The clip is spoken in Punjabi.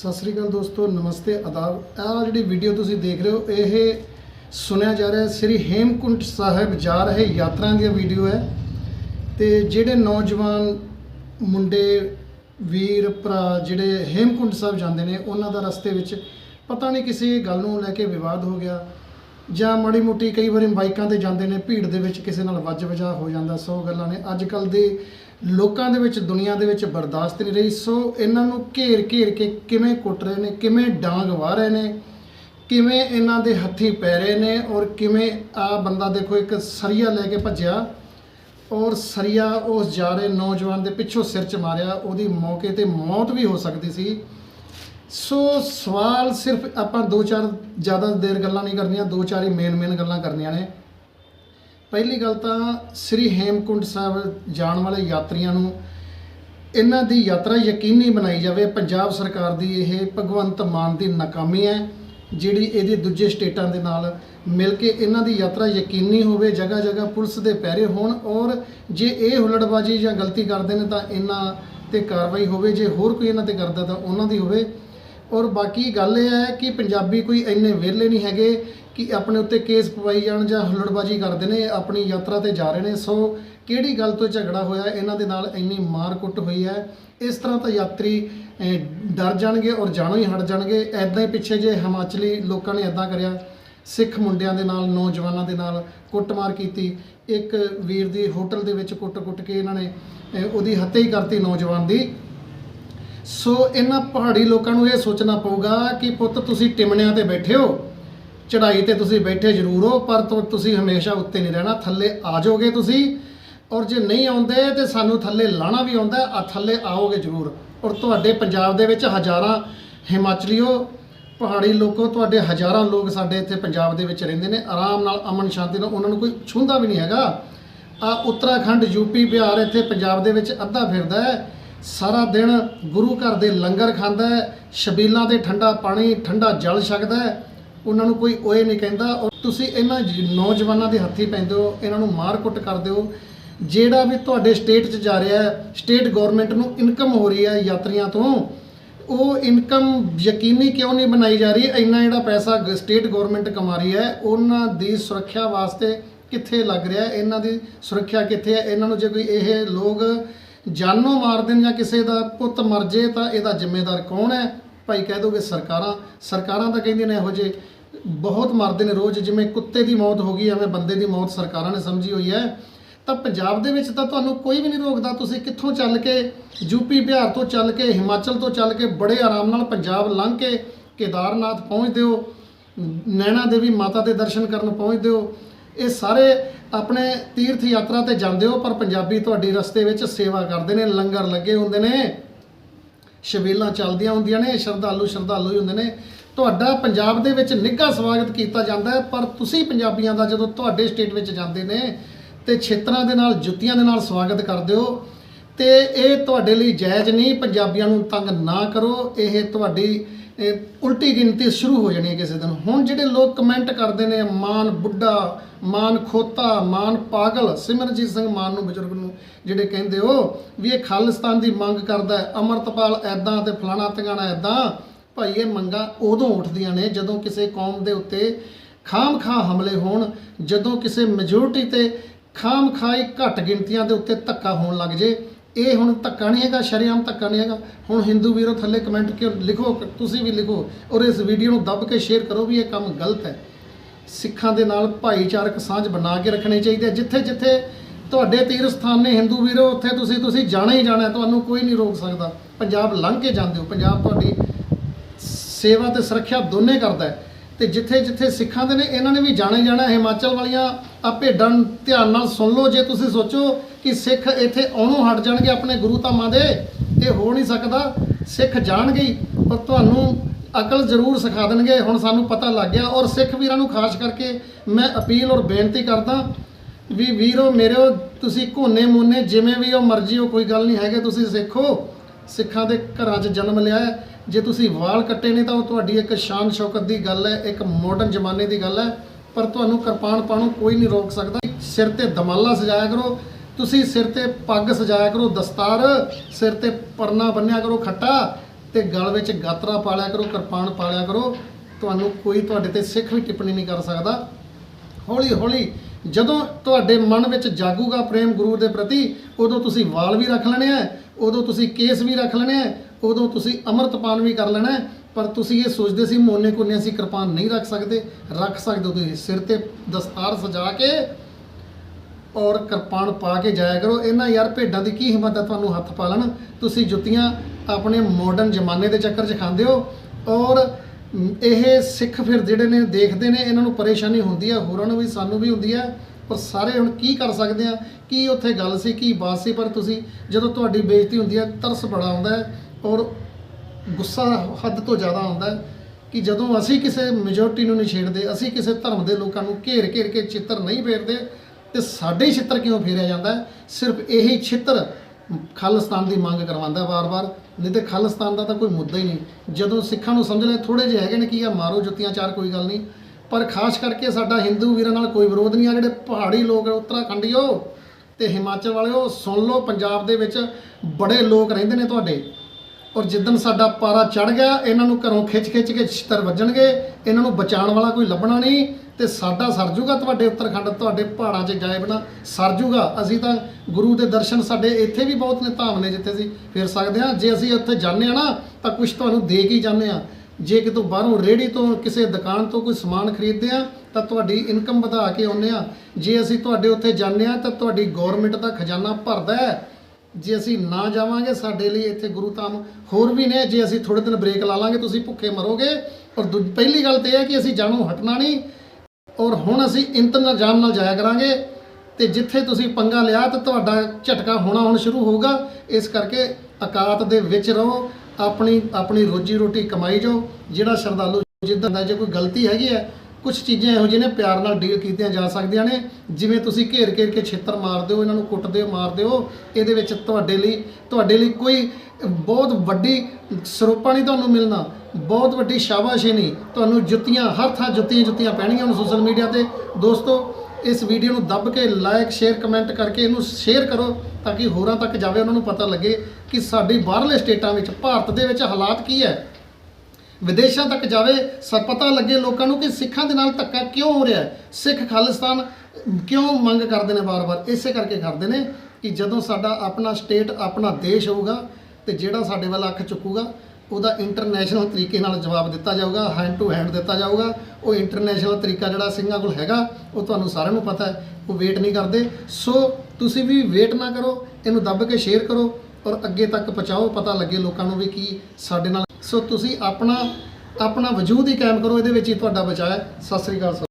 ਸਤਿ ਸ੍ਰੀ ਅਕਾਲ ਦੋਸਤੋ, ਨਮਸਤੇ, ਆਦਾਬ। ਆਹ ਜਿਹੜੀ ਵੀਡੀਓ ਤੁਸੀਂ ਦੇਖ ਰਹੇ ਹੋ, ਇਹ ਸੁਣਿਆ ਜਾ ਰਿਹਾ ਸ੍ਰੀ ਹੇਮਕੁੰਟ ਸਾਹਿਬ ਜਾ ਰਹੇ ਯਾਤਰਾ ਦੀ ਵੀਡੀਓ ਹੈ। ਤੇ ਜਿਹੜੇ ਨੌਜਵਾਨ ਮੁੰਡੇ, ਵੀਰ, ਭਰਾ ਜਿਹੜੇ ਹੇਮਕੁੰਟ ਸਾਹਿਬ ਜਾਂਦੇ ਨੇ, ਉਹਨਾਂ ਦਾ ਰਸਤੇ ਵਿੱਚ ਪਤਾ ਨਹੀਂ ਕਿਸੇ ਗੱਲ ਨੂੰ ਲੈ ਕੇ ਵਿਵਾਦ ਹੋ ਗਿਆ, ਜਾਂ ਮਾੜੀ ਮੋਟੀ ਕਈ ਵਾਰੀ ਬਾਈਕਾਂ ਤੇ ਜਾਂਦੇ ਨੇ, ਭੀੜ ਦੇ ਵਿੱਚ ਕਿਸੇ ਨਾਲ ਵੱਜ ਵਜਾ ਹੋ ਜਾਂਦਾ, ਸੌ ਗੱਲਾਂ ਨੇ। ਅੱਜ ਕੱਲ ਦੇ ਲੋਕਾਂ ਦੇ ਵਿੱਚ, ਦੁਨੀਆ ਦੇ ਵਿੱਚ ਬਰਦਾਸ਼ਤ ਨਹੀਂ ਰਹੀ। ਸੋ ਇਹਨਾਂ ਨੂੰ ਘੇਰ ਘੇਰ ਕੇ ਕਿਵੇਂ ਕੁੱਟ ਰਹੇ ਨੇ, ਕਿਵੇਂ ਡਾਂਗ ਵਾਹ ਰਹੇ ਨੇ, ਕਿਵੇਂ ਇਹਨਾਂ ਦੇ ਹੱਥੀ ਪੈ ਰਹੇ ਨੇ ਔਰ ਕਿਵੇਂ ਆ ਬੰਦਾ ਦੇਖੋ ਇੱਕ ਸਰੀਆ ਲੈ ਕੇ ਭੱਜਿਆ ਔਰ ਸਰੀਆ ਉਸ ਜਾ ਰਹੇ ਨੌਜਵਾਨ ਦੇ ਪਿੱਛੋਂ ਸਿਰ ਚ ਮਾਰਿਆ, ਉਹਦੀ ਮੌਕੇ ਤੇ ਮੌਤ ਵੀ ਹੋ ਸਕਦੀ ਸੀ। ਸੋ ਸਵਾਲ ਸਿਰਫ ਆਪਾਂ ਦੋ ਚਾਰ ਜ਼ਿਆਦਾ ਦੇਰ ਗੱਲਾਂ ਨਹੀਂ ਕਰਨੀਆਂ, ਦੋ ਚਾਰ ਹੀ ਮੇਨ ਮੇਨ ਗੱਲਾਂ ਕਰਨੀਆਂ ਨੇ। ਪਹਿਲੀ ਗੱਲ ਤਾਂ ਸ੍ਰੀ ਹੇਮਕੁੰਟ ਸਾਹਿਬ ਜਾਣ ਵਾਲੇ ਯਾਤਰੀਆਂ ਨੂੰ ਇਹਨਾਂ ਦੀ ਯਾਤਰਾ ਯਕੀਨੀ ਬਣਾਈ ਜਾਵੇ। ਪੰਜਾਬ ਸਰਕਾਰ ਦੀ ਇਹ ਭਗਵੰਤ ਮਾਨ ਦੀ ਨਾਕਾਮੀ ਹੈ, ਜਿਹੜੀ ਇਹਦੇ ਦੂਜੇ ਸਟੇਟਾਂ ਦੇ ਨਾਲ ਮਿਲ ਕੇ ਇਹਨਾਂ ਦੀ ਯਾਤਰਾ ਯਕੀਨੀ ਹੋਵੇ ਜਗ੍ਹਾ ਜਗ੍ਹਾ ਪੁਲਿਸ ਦੇ ਪਹਿਰੇ ਹੋਣ ਔਰ ਜੇ ਇਹ ਹੁਲੜਬਾਜੀ ਜਾਂ ਗਲਤੀ ਕਰਦੇ ਨੇ ਤਾਂ ਇਹਨਾਂ ਤੇ ਕਾਰਵਾਈ ਹੋਵੇ, ਜੇ ਹੋਰ ਕੋਈ ਇਹਨਾਂ ਤੇ ਕਰਦਾ ਤਾਂ ਉਹਨਾਂ ਦੀ ਹੋਵੇ। ਔਰ ਬਾਕੀ ਗੱਲ ਇਹ ਹੈ ਕਿ ਪੰਜਾਬੀ ਕੋਈ ਇੰਨੇ ਵਿਹਲੇ ਨਹੀਂ ਹੈਗੇ ਕਿ ਆਪਣੇ ਉੱਤੇ ਕੇਸ ਪਵਾਈ ਜਾਣ ਜਾਂ ਹੁੱਲੜਬਾਜੀ ਕਰਦੇ ਨੇ, ਆਪਣੀ ਯਾਤਰਾ ਤੇ ਜਾ ਰਹੇ ਨੇ। ਸੋ ਕਿਹੜੀ ਗੱਲ ਤੋਂ ਝਗੜਾ ਹੋਇਆ, ਇਹਨਾਂ ਦੇ ਨਾਲ ਇੰਨੀ ਮਾਰ ਕੁੱਟ ਹੋਈ ਹੈ, ਇਸ ਤਰ੍ਹਾਂ ਤਾਂ ਯਾਤਰੀ ਡਰ ਜਾਣਗੇ ਔਰ ਜਾਣੋ ਹੀ ਹਟ ਜਾਣਗੇ। ਐਦਾਂ ਹੀ ਪਿੱਛੇ ਜੇ ਹਿਮਾਚਲੀ ਲੋਕਾਂ ਨੇ ਐਦਾਂ ਕਰਿਆ, ਸਿੱਖ ਮੁੰਡਿਆਂ ਦੇ ਨਾਲ, ਨੌਜਵਾਨਾਂ ਦੇ ਨਾਲ ਕੁੱਟਮਾਰ ਕੀਤੀ। ਇੱਕ ਵੀਰ ਦੀ ਹੋਟਲ ਦੇ ਵਿੱਚ ਕੁੱਟ-ਕੁੱਟ ਕੇ ਇਹਨਾਂ ਨੇ ਉਹਦੀ ਹੱਤਿਆ ਹੀ ਕਰਤੀ ਨੌਜਵਾਨ ਦੀ। ਸੋ ਇਹਨਾਂ ਪਹਾੜੀ ਲੋਕਾਂ ਨੂੰ ਇਹ ਸੋਚਣਾ ਪਊਗਾ ਕਿ ਪੁੱਤ ਤੁਸੀਂ ਟਿਮਣਿਆਂ ਤੇ ਬੈਠੇ ਹੋ, ਚੜ੍ਹਾਈ ਤੇ ਤੁਸੀਂ ਬੈਠੇ ਜ਼ਰੂਰ ਹੋ, ਪਰ ਤੁ- ਤੁਸੀਂ ਹਮੇਸ਼ਾ ਉੱਤੇ ਨਹੀਂ ਰਹਿਣਾ, ਥੱਲੇ ਆ ਜਾਓਗੇ ਤੁਸੀਂ, ਔਰ ਜੇ ਨਹੀਂ ਆਉਂਦੇ ਤੇ ਸਾਨੂੰ ਥੱਲੇ ਲਾਣਾ ਵੀ ਆਉਂਦਾ, ਆ ਥੱਲੇ ਆਓਗੇ ਜ਼ਰੂਰ। ਔਰ ਤੁਹਾਡੇ ਪੰਜਾਬ ਦੇ ਵਿੱਚ ਹਜ਼ਾਰਾਂ ਹਿਮਾਚਲੀਓ, ਪਹਾੜੀ ਲੋਕੋ, ਤੁਹਾਡੇ ਹਜ਼ਾਰਾਂ ਲੋਕ ਸਾਡੇ ਇੱਥੇ ਪੰਜਾਬ ਦੇ ਵਿੱਚ ਰਹਿੰਦੇ ਨੇ, ਆਰਾਮ ਨਾਲ ਅਮਨ ਸ਼ਾਂਤੀ ਨਾਲ ਉਹਨਾਂ ਨੂੰ ਕੋਈ ਛੂੰਦਾ ਵੀ ਨਹੀਂ ਹੈਗਾ। ਆ ਉੱਤਰਾਖੰਡ ਯੂਪੀ ਬਿਹਾਰ ਇੱਥੇ ਪੰਜਾਬ ਦੇ ਵਿੱਚ ਅੱਧਾ ਫਿਰਦਾ ਹੈ। ਸਾਰਾ ਦਿਨ ਗੁਰੂ ਘਰ ਦੇ ਲੰਗਰ ਖਾਂਦਾ ਹੈ ਛਬੀਲਾਂ ਦੇ ਠੰਡਾ ਪਾਣੀ, ਠੰਡਾ ਜਲ ਛਕਦਾ ਹੈ। ਉਹਨਾਂ ਨੂੰ ਕੋਈ ਓਏ ਨਹੀਂ ਕਹਿੰਦਾ। ਔਰ ਤੁਸੀਂ ਇਹਨਾਂ ਜ- ਨੌਜਵਾਨਾਂ ਦੇ ਹੱਥੀ ਪੈਂਦੇ ਹੋ, ਇਹਨਾਂ ਨੂੰ ਮਾਰ ਕੁੱਟ ਕਰਦੇ ਹੋ। ਜਿਹੜਾ ਵੀ ਤੁਹਾਡੇ ਸਟੇਟ 'ਚ ਜਾ ਰਿਹਾ ਹੈ ਸਟੇਟ ਗਵਰਨਮੈਂਟ ਨੂੰ ਇਨਕਮ ਹੋ ਰਹੀ ਹੈ ਯਾਤਰੀਆਂ ਤੋਂ, ਉਹ ਇਨਕਮ ਯਕੀਨੀ ਕਿਉਂ ਨਹੀਂ ਬਣਾਈ ਜਾ ਰਹੀ? ਇੰਨਾ ਜਿਹੜਾ ਪੈਸਾ ਗ- ਸਟੇਟ ਗਵਰਨਮੈਂਟ ਕਮਾ ਰਹੀ ਹੈ, ਉਹਨਾਂ ਦੀ ਸੁਰੱਖਿਆ ਵਾਸਤੇ ਕਿੱਥੇ ਲੱਗ ਰਿਹਾ ਇਹਨਾਂ ਦੀ ਸੁਰੱਖਿਆ ਕਿੱਥੇ ਹੈ? ਇਹਨਾਂ ਨੂੰ ਜੇ ਕੋਈ ਇਹ ਲੋਕ ਜਾਨੋਂ ਮਾਰ ਦੇਣ ਜਾਂ ਕਿਸੇ ਦਾ ਪੁੱਤ ਮਰ ਜੇ ਤਾਂ ਇਹਦਾ ਜ਼ਿੰਮੇਦਾਰ ਕੌਣ ਹੈ? ਭਾਈ ਕਹਿ ਦੋਗੇ ਸਰਕਾਰਾਂ। ਸਰਕਾਰਾਂ ਤਾਂ ਕਹਿੰਦੀਆਂ ਨੇ ਇਹੋ ਜਿਹੇ ਬਹੁਤ ਮਰਦੇ ਨੇ ਰੋਜ਼, ਜਿਵੇਂ ਕੁੱਤੇ ਦੀ ਮੌਤ ਹੋ ਗਈ, ਐਵੇਂ ਬੰਦੇ ਦੀ ਮੌਤ ਸਰਕਾਰਾਂ ਨੇ ਸਮਝੀ ਹੋਈ ਹੈ। ਤਾਂ ਪੰਜਾਬ ਦੇ ਵਿੱਚ ਤਾਂ ਤੁਹਾਨੂੰ ਕੋਈ ਵੀ ਨਹੀਂ ਰੋਕਦਾ। ਤੁਸੀਂ ਕਿੱਥੋਂ ਚੱਲ ਕੇ ਯੂਪੀ ਬਿਹਾਰ ਤੋਂ ਚੱਲ ਕੇ, ਹਿਮਾਚਲ ਤੋਂ ਚੱਲ ਕੇ ਬੜੇ ਆਰਾਮ ਨਾਲ ਪੰਜਾਬ ਲੰਘ ਕੇ ਕੇਦਾਰਨਾਥ ਪਹੁੰਚਦੇ ਹੋ। ਨੈਣਾ ਦੇਵੀ ਮਾਤਾ ਦੇ ਦਰਸ਼ਨ ਕਰਨ ਪਹੁੰਚਦੇ ਹੋ। ਇਹ ਸਾਰੇ ਆਪਣੇ ਤੀਰਥ ਯਾਤਰਾ ਤੇ ਜਾਂਦੇ ਹੋ, ਪਰ ਪੰਜਾਬੀ ਤੁਹਾਡੀ ਰਸਤੇ ਵਿੱਚ ਸੇਵਾ ਕਰਦੇ ਨੇ, ਲੰਗਰ ਲੱਗੇ ਹੁੰਦੇ ਨੇ, ਸ਼ਬੀਲਾਂ ਚੱਲਦੀਆਂ ਹੁੰਦੀਆਂ ਨੇ, ਸ਼ਰਧਾਲੂ ਸ਼ਰਧਾਲੂ ਹੀ ਹੁੰਦੇ ਨੇ। ਤੁਹਾਡਾ ਪੰਜਾਬ ਦੇ ਵਿੱਚ ਨਿੱਘਾ ਸਵਾਗਤ ਕੀਤਾ ਜਾਂਦਾ ਹੈ, ਪਰ ਤੁਸੀਂ ਪੰਜਾਬੀਆਂ ਦਾ ਜਦੋਂ ਤੁਹਾਡੇ ਸਟੇਟ ਵਿੱਚ ਜਾਂਦੇ ਨੇ, ਤੇ ਛੇਤਰਾਂ ਦੇ ਨਾਲ, ਜੁੱਤੀਆਂ ਦੇ ਨਾਲ ਸਵਾਗਤ ਕਰਦੇ ਹੋ ਤੇ ਇਹ ਤੁਹਾਡੇ ਲਈ ਜਾਇਜ਼ ਨਹੀਂ, ਪੰਜਾਬੀਆਂ ਨੂੰ ਤੰਗ ਨਾ ਕਰੋ। ਇਹ ਤੁਹਾਡੀ ਉਲਟੀ ਗਿਣਤੀ ਸ਼ੁਰੂ ਹੋ ਜਾਣੀ ਹੈ ਕਿਸੇ ਦਿਨ। ਹੁਣ ਜਿਹੜੇ ਲੋਕ ਕਮੈਂਟ ਕਰਦੇ ਨੇ, ਮਾਨ ਬੁੱਢਾ, ਮਾਨ ਖੋਤਾ, ਮਾਨ ਪਾਗਲ ਸਿਮਰਜੀਤ ਸਿੰਘ ਮਾਨ ਨੂੰ ਬਜ਼ੁਰਗ ਨੂੰ ਜਿਹੜੇ ਕਹਿੰਦੇ ਹੋ ਵੀ ਇਹ ਖਾਲਿਸਤਾਨ ਦੀ ਮੰਗ ਕਰਦਾ ਹੈ, ਅਮਰਤਪਾਲ ਐਦਾਂ ਤੇ ਫਲਾਣਾ ਟਿਕਾਣਾ ਐਦਾਂ ਭਾਈ ਇਹ ਮੰਗਾਂ ਉਦੋਂ ਉੱਠਦੀਆਂ ਨੇ ਜਦੋਂ ਕਿਸੇ ਕੌਮ ਦੇ ਉੱਤੇ ਖਾਮ-ਖਾ ਹਮਲੇ ਹੋਣ, ਜਦੋਂ ਕਿਸੇ ਮੈਜੋਰਟੀ ਤੇ ਖਾਮ-ਖਾਈ ਘੱਟ ਗਿਣਤੀਆਂ ਦੇ ਉੱਤੇ ਧੱਕਾ ਹੋਣ ਲੱਗ ਜੇ। ਇਹ ਹੁਣ ਧੱਕਾ ਨਹੀਂ ਹੈਗਾ, ਸ਼ਰੇਆਮ ਧੱਕਾ ਨਹੀਂ ਹੈਗਾ। ਹੁਣ ਹਿੰਦੂ ਵੀਰੋ ਥੱਲੇ ਕਮੈਂਟ ਕਿ ਲਿਖੋ, ਤੁਸੀਂ ਵੀ ਲਿਖੋ ਔਰ ਇਸ ਵੀਡੀਓ ਨੂੰ ਦੱਬ ਕੇ ਸ਼ੇਅਰ ਕਰੋ ਵੀ ਇਹ ਕੰਮ ਗਲਤ ਹੈ। ਸਿੱਖਾਂ ਦੇ ਨਾਲ ਭਾਈਚਾਰਕ ਸਾਂਝ ਬਣਾ ਕੇ ਰੱਖਣੀ ਚਾਹੀਦੀ ਹੈ। ਜਿੱਥੇ ਜਿੱਥੇ ਤੁਹਾਡੇ ਤੀਰਥ ਸਥਾਨ ਨੇ ਹਿੰਦੂ ਵੀਰੋ, ਉੱਥੇ ਤੁਸੀਂ ਤੁਸੀਂ ਜਾਣਾ ਹੀ ਜਾਣਾ ਤੁਹਾਨੂੰ ਕੋਈ ਨਹੀਂ ਰੋਕ ਸਕਦਾ। ਪੰਜਾਬ ਲੰਘ ਕੇ ਜਾਂਦੇ ਹੋ। ਪੰਜਾਬ ਤੁਹਾਡੀ ਸੇਵਾ ਤੇ ਸੁਰੱਖਿਆ ਦੋਨੇ ਕਰਦਾ ਹੈ। ਤੇ ਜਿੱਥੇ ਜਿੱਥੇ ਸਿੱਖਾਂ ਦੇ ਨੇ ਇਹਨਾਂ ਨੇ ਵੀ ਜਾਣੇ ਜਾਣਾ ਹਿਮਾਚਲ ਵਾਲੀਆਂ ਆ ਭੇਡਾਂ ਧਿਆਨ ਨਾਲ ਸੁਣ ਲਓ ਜੇ ਤੁਸੀਂ ਸੋਚੋ ਕਿ ਸਿੱਖ ਇੱਥੇ ਆਉਣੋਂ ਹਟ ਜਾਣਗੇ ਆਪਣੇ ਗੁਰੂ ਧਾਮਾਂ ਦੇ ਇਹ ਹੋ ਨਹੀਂ ਸਕਦਾ ਸਿੱਖ ਜਾਣਗੇ ਹੀ, ਪਰ ਤੁਹਾਨੂੰ ਅਕਲ ਜ਼ਰੂਰ ਸਿਖਾ ਦੇਣਗੇ ਹੁਣ ਸਾਨੂੰ ਪਤਾ ਲੱਗ ਗਿਆ। ਔਰ ਸਿੱਖ ਵੀਰਾਂ ਨੂੰ ਖਾਸ ਕਰਕੇ ਮੈਂ ਅਪੀਲ ਔਰ ਬੇਨਤੀ ਕਰਦਾ ਵੀ ਵੀਰੋ ਮੇਰਿਓ ਤੁਸੀਂ ਕੋਨੇ ਮੋਨੇ ਜਿਵੇਂ ਵੀ ਉਹ ਮਰਜ਼ੀ ਹੋ ਕੋਈ ਗੱਲ ਨਹੀਂ ਹੈਗੇ ਤੁਸੀਂ ਸਿੱਖੋ। ਸਿੱਖਾਂ ਦੇ ਘਰਾਂ 'ਚ ਜਨਮ ਲਿਆ ਹੈ। ਜੇ ਤੁਸੀਂ ਵਾਲ ਕੱਟੇ ਨੇ ਤਾਂ ਉਹ ਤੁਹਾਡੀ ਇੱਕ ਸ਼ਾਨ ਸ਼ੌਕਤ ਦੀ ਗੱਲ ਹੈ, ਇੱਕ ਮਾਡਰਨ ਜ਼ਮਾਨੇ ਦੀ ਗੱਲ ਹੈ, ਪਰ ਤੁਹਾਨੂੰ ਕਿਰਪਾਨ ਪਾਣੋਂ ਕੋਈ ਨਹੀਂ ਰੋਕ ਸਕਦਾ। ਸਿਰ ਤੇ ਦਮਾਲਾ ਸਜਾਇਆ ਕਰੋ, ਤੁਸੀਂ ਸਿਰ ਤੇ ਪੱਗ ਸਜਾਇਆ ਕਰੋ, ਦਸਤਾਰ, ਸਿਰ ਤੇ ਪਰਨਾ ਬੰਨਿਆ ਕਰੋ, ਖੱਟਾ ਤੇ ਗਲ ਵਿੱਚ ਗਾਤਰਾ ਪਾਲਿਆ ਕਰੋ, ਕਿਰਪਾਨ ਪਾਲਿਆ ਕਰੋ। ਤੁਹਾਨੂੰ ਕੋਈ ਤੁਹਾਡੇ ਤੇ ਸਿੱਖ ਵੀ ਟਿੱਪਣੀ ਨਹੀਂ ਕਰ ਸਕਦਾ। ਹੌਲੀ ਹੌਲੀ ਜਦੋਂ ਤੁਹਾਡੇ ਮਨ ਵਿੱਚ ਜਾਗੂਗਾ ਪ੍ਰੇਮ ਗੁਰੂ ਦੇ ਪ੍ਰਤੀ, ਉਦੋਂ ਤੁਸੀਂ ਵਾਲ ਵੀ ਰੱਖ ਲੈਣੇ ਆ, ਉਦੋਂ ਤੁਸੀਂ ਕੇਸ ਵੀ ਰੱਖ ਲੈਣੇ ਆ ਉਦੋਂ ਤੁਸੀਂ ਅੰਮ੍ਰਿਤਪਾਨ ਵੀ ਕਰ ਲੈਣਾ ਪਰ ਤੁਸੀਂ ਇਹ ਸੋਚਦੇ ਸੀ ਮੋਨੇ ਕੋਨੇ ਅਸੀਂ ਕਿਰਪਾਨ ਨਹੀਂ ਰੱਖ ਸਕਦੇ ਰੱਖ ਸਕਦੇ ਹੋ ਤੁਸੀਂ ਸਿਰ ਤੇ ਦਸਤਾਰ ਸਜਾ ਕੇ ਔਰ ਕਿਰਪਾਨ ਪਾ ਕੇ ਜਾਇਆ ਕਰੋ। ਇਹਨਾਂ ਯਾਰ ਭੇਡਾਂ ਦੀ ਕੀ ਹਿੰਮਤ ਹੈ ਤੁਹਾਨੂੰ ਹੱਥ ਪਾ ਲੈਣ ਤੁਸੀਂ ਜੁੱਤੀਆਂ ਆਪਣੇ ਮਾਡਰਨ ਜ਼ਮਾਨੇ ਦੇ ਚੱਕਰ 'ਚ ਖਾਂਦੇ ਹੋ ਔਰ ਇਹ ਸਿੱਖ ਫਿਰ ਜਿਹੜੇ ਨੇ ਦੇਖਦੇ ਨੇ, ਇਹਨਾਂ ਨੂੰ ਪਰੇਸ਼ਾਨੀ ਹੁੰਦੀ ਹੈ ਹੋਰਾਂ ਨੂੰ ਵੀ, ਸਾਨੂੰ ਵੀ ਹੁੰਦੀ ਹੈ, ਪਰ ਸਾਰੇ ਹੁਣ ਕੀ ਕਰ ਸਕਦੇ ਆ? ਕੀ ਉੱਥੇ ਗੱਲ ਸੀ, ਕੀ ਬਾਤ ਸੀ? ਪਰ ਤੁਸੀਂ ਜਦੋਂ ਤੁਹਾਡੀ ਬੇਇੱਜ਼ਤੀ ਹੁੰਦੀ ਹੈ, ਤਰਸ ਬੜਾ ਆਉਂਦਾ ਹੈ। ਔਰ ਗੁੱਸਾ ਹੱਦ ਤੋਂ ਜ਼ਿਆਦਾ ਆਉਂਦਾ ਕਿ ਜਦੋਂ ਅਸੀਂ ਕਿਸੇ ਮੈਜੋਰਟੀ ਨੂੰ ਨਹੀਂ ਛੇੜਦੇ, ਅਸੀਂ ਕਿਸੇ ਧਰਮ ਦੇ ਲੋਕਾਂ ਨੂੰ ਘੇਰ ਘੇਰ ਕੇ ਚਿੱਤਰ ਨਹੀਂ ਫੇਰਦੇ, ਤੇ ਸਾਡੇ ਹੀ ਛਿੱਤਰ ਕਿਉਂ ਫੇਰਿਆ ਜਾਂਦਾ ਸਿਰਫ ਇਹੀ ਛਿੱਤਰ ਖਾਲਿਸਤਾਨ ਦੀ ਮੰਗ ਕਰਵਾਉਂਦਾ ਵਾਰ-ਵਾਰ, ਨਹੀਂ ਤੇ ਖਾਲਿਸਤਾਨ ਦਾ ਤਾਂ ਕੋਈ ਮੁੱਦਾ ਹੀ ਨਹੀਂ। ਜਦੋਂ ਸਿੱਖਾਂ ਨੂੰ ਸਮਝ ਲੈ ਥੋੜੇ ਜਿਹੇ ਹੈਗੇ ਨੇ ਕਿ ਆ ਮਾਰੋ ਜੁੱਤੀਆਂ, ਚਾਰ ਕੋਈ ਗੱਲ ਨਹੀਂ। ਪਰ ਖਾਸ ਕਰਕੇ ਸਾਡਾ ਹਿੰਦੂ ਵੀਰਾਂ ਨਾਲ ਕੋਈ ਵਿਰੋਧ ਨਹੀਂ ਆ, ਜਿਹੜੇ ਪਹਾੜੀ ਲੋਕ ਉੱਤਰਾਖੰਡੀਓ ਤੇ ਹਿਮਾਚਲ ਵਾਲਿਓ, ਸੁਣ ਲਓ, ਪੰਜਾਬ ਦੇ ਵਿੱਚ ਬੜੇ ਲੋਕ ਰਹਿੰਦੇ ਨੇ ਤੁਹਾਡੇ। ਔਰ ਜਿੱਦਨ ਸਾਡਾ ਪਾਰਾ ਚੜ ਗਿਆ, ਇਹਨਾਂ ਨੂੰ ਘਰੋਂ ਖਿੱਚ-ਖਿੱਚ ਕੇ ਛਿੱਤਰ ਵੱਜਣਗੇ, ਇਹਨਾਂ ਨੂੰ ਬਚਾਉਣ ਵਾਲਾ ਕੋਈ ਲੱਭਣਾ ਨਹੀਂ ਤੇ ਸਾਡਾ ਸਰ ਜੂਗਾ ਤੁਹਾਡੇ ਉੱਤਰਖੰਡ, ਤੁਹਾਡੇ ਪਹਾੜਾਂ 'ਚ ਗਾਇਬ ਨਾ, ਸਰ ਜੂਗਾ। ਅਸੀਂ ਤਾਂ ਗੁਰੂ ਦੇ ਦਰਸ਼ਨ ਸਾਡੇ ਇੱਥੇ ਵੀ ਬਹੁਤ ਨੇ, ਧਾਮ ਨੇ ਜਿੱਥੇ ਅਸੀਂ ਫਿਰ ਸਕਦੇ ਹਾਂ। ਜੇ ਅਸੀਂ ਉੱਥੇ ਜਾਂਦੇ ਆ ਨਾ, ਤਾਂ ਕੁਝ ਤੁਹਾਨੂੰ ਦੇ ਕੇ ਹੀ ਜਾਂਦੇ ਆ ਜੇ ਕਿਤੋਂ ਬਾਹਰੋਂ ਰੇੜੀ ਤੋਂ ਕਿਸੇ ਦੁਕਾਨ ਤੋਂ ਕੋਈ ਸਮਾਨ ਖਰੀਦਦੇ ਆ ਤਾਂ ਤੁਹਾਡੀ ਇਨਕਮ ਵਧਾ ਕੇ ਆਉਂਦੇ ਆ ਜੇ ਅਸੀਂ ਤੁਹਾਡੇ ਉੱਥੇ ਜਾਂਦੇ ਆ ਤਾਂ ਤੁਹਾਡੀ ਗਵਰਨਮੈਂਟ ਦਾ ਖਜ਼ਾਨਾ ਭਰਦਾ ਹੈ। ਜੇ ਅਸੀਂ ਨਾ ਜਾਵਾਂਗੇ ਸਾਡੇ ਲਈ ਇੱਥੇ ਗੁਰੂ ਧਾਮ ਹੋਰ ਵੀ ਨੇ, ਜੇ ਅਸੀਂ ਥੋੜੇ ਦਿਨ ਬ੍ਰੇਕ ਲਾ ਲਾਂਗੇ, ਤੁਸੀਂ ਭੁੱਖੇ ਮਰੋਗੇ। ਔਰ ਦੂ- ਪਹਿਲੀ ਗੱਲ ਤੇ ਇਹ ਹੈ ਕਿ ਅਸੀਂ ਜਾਣੋਂ ਹਟਣਾ ਨਹੀਂ। ਔਰ ਹੁਣ ਅਸੀਂ ਇੰਤਜ਼ਾਮ ਨਾਲ ਜਾਇਆ ਕਰਾਂਗੇ। ਤੇ ਜਿੱਥੇ ਤੁਸੀਂ ਪੰਗਾ ਲਿਆ ਤਾਂ ਤੁਹਾਡਾ ਝਟਕਾ ਹੋਣਾ ਹੁਣ ਸ਼ੁਰੂ ਹੋਊਗਾ। ਇਸ ਕਰਕੇ ਅਕਾਤ ਦੇ ਵਿੱਚ ਰਹੋ, ਆਪਣੀ ਆਪਣੀ ਰੋਜੀ ਰੋਟੀ ਕਮਾਈ ਜਾਓ। ਜਿਹੜਾ ਸ਼ਰਧਾਲੂ ਜਿੱਦਾਂ ਦਾ ਜੇ ਕੋਈ ਗਲਤੀ ਹੈਗੀ ਹੈ ਕੁਝ ਚੀਜ਼ਾਂ ਇਹੋ ਜਿਹੀਆਂ ਨੇ ਪਿਆਰ ਨਾਲ ਡੀਲ ਕੀਤੀਆਂ ਜਾ ਸਕਦੀਆਂ ਨੇ। ਜਿਵੇਂ ਤੁਸੀਂ ਘੇਰ ਘੇਰ ਕੇ ਛੇਤਰ ਮਾਰਦੇ ਹੋ, ਇਹਨਾਂ ਨੂੰ ਕੁੱਟਦੇ ਹੋ ਮਾਰਦੇ ਹੋ, ਇਹਦੇ ਵਿੱਚ ਤੁਹਾਡੇ ਲਈ ਤੁਹਾਡੇ ਲਈ ਕੋਈ ਬਹੁਤ ਵੱਡੀ ਸਰੋਪਾ ਨਹੀਂ ਤੁਹਾਨੂੰ ਮਿਲਣਾ। ਬਹੁਤ ਵੱਡੀ ਸ਼ਾਬਾਸ਼ੀ ਨਹੀਂ। ਤੁਹਾਨੂੰ ਜੁੱਤੀਆਂ, ਹਰ ਥਾਂ ਜੁੱਤੀਆਂ ਜੁੱਤੀਆਂ ਪੈਣਗੀਆਂ ਹੁਣ ਸੋਸ਼ਲ ਮੀਡੀਆ ਤੇ। ਦੋਸਤੋ, ਇਸ ਵੀਡੀਓ ਨੂੰ ਦੱਬ ਕੇ ਲਾਈਕ ਸ਼ੇਅਰ ਕਮੈਂਟ ਕਰਕੇ ਇਹਨੂੰ ਸ਼ੇਅਰ ਕਰੋ ਤਾਂ ਕਿ ਹੋਰਾਂ ਤੱਕ ਜਾਵੇ, ਉਹਨਾਂ ਨੂੰ ਪਤਾ ਲੱਗੇ ਕਿ ਸਾਡੀ ਬਾਹਰਲੇ ਸਟੇਟਾਂ ਵਿੱਚ, ਭਾਰਤ ਦੇ ਵਿੱਚ ਹਾਲਾਤ ਕੀ ਹੈ। ਵਿਦੇਸ਼ਾਂ ਤੱਕ ਜਾਵੇ ਸਭ ਪਤਾ ਲੱਗੇ ਲੋਕਾਂ ਨੂੰ ਕਿ ਸਿੱਖਾਂ ਦੇ ਨਾਲ ਧੱਕਾ ਕਿਉਂ ਹੋ ਰਿਹਾ ਹੈ? ਸਿੱਖ ਖਾਲਿਸਤਾਨ ਕਿਉਂ ਮੰਗ ਕਰਦੇ ਨੇ ਵਾਰ-ਵਾਰ? ਇਸੇ ਕਰਕੇ ਕਰਦੇ ਨੇ ਕਿ ਜਦੋਂ ਸਾਡਾ ਆਪਣਾ ਸਟੇਟ ਆਪਣਾ ਦੇਸ਼ ਹੋਊਗਾ ਤੇ ਜਿਹੜਾ ਸਾਡੇ ਵੱਲ ਅੱਖ ਚੁੱਕੂਗਾ, ਉਹਦਾ ਇੰਟਰਨੈਸ਼ਨਲ ਤਰੀਕੇ ਨਾਲ ਜਵਾਬ ਦਿੱਤਾ ਜਾਊਗਾ ਹੈਂਡ ਟੂ ਹੈਂਡ ਦਿੱਤਾ ਜਾਊਗਾ। ਉਹ ਇੰਟਰਨੈਸ਼ਨਲ ਤਰੀਕਾ ਜਿਹੜਾ ਸਿੰਘਾਂ ਕੋਲ ਹੈਗਾ, ਉਹ ਤੁਹਾਨੂੰ ਸਾਰਿਆਂ ਨੂੰ ਪਤਾ ਹੈ, ਉਹ ਵੇਟ ਨਹੀਂ ਕਰਦੇ। ਸੋ ਤੁਸੀਂ ਵੀ ਵੇਟ ਨਾ ਕਰੋ, ਇਹਨੂੰ ਦੱਬ ਕੇ ਸ਼ੇਅਰ ਕਰੋ ਔਰ ਅੱਗੇ ਤੱਕ ਪਹੁੰਚਾਓ, ਪਤਾ ਲੱਗੇ ਲੋਕਾਂ ਨੂੰ ਵੀ ਕੀ ਸਾਡੇ ਨਾਲ ਸੋ ਤੁਸੀਂ ਆਪਣਾ ਆਪਣਾ ਵਜੂਦ ਹੀ ਕਾਇਮ ਕਰੋ, ਇਹਦੇ ਵਿੱਚ ਹੀ ਤੁਹਾਡਾ ਬਚਾਅ ਹੈ। ਸਤਿ ਸ੍ਰੀ ਅਕਾਲ ਸਰ।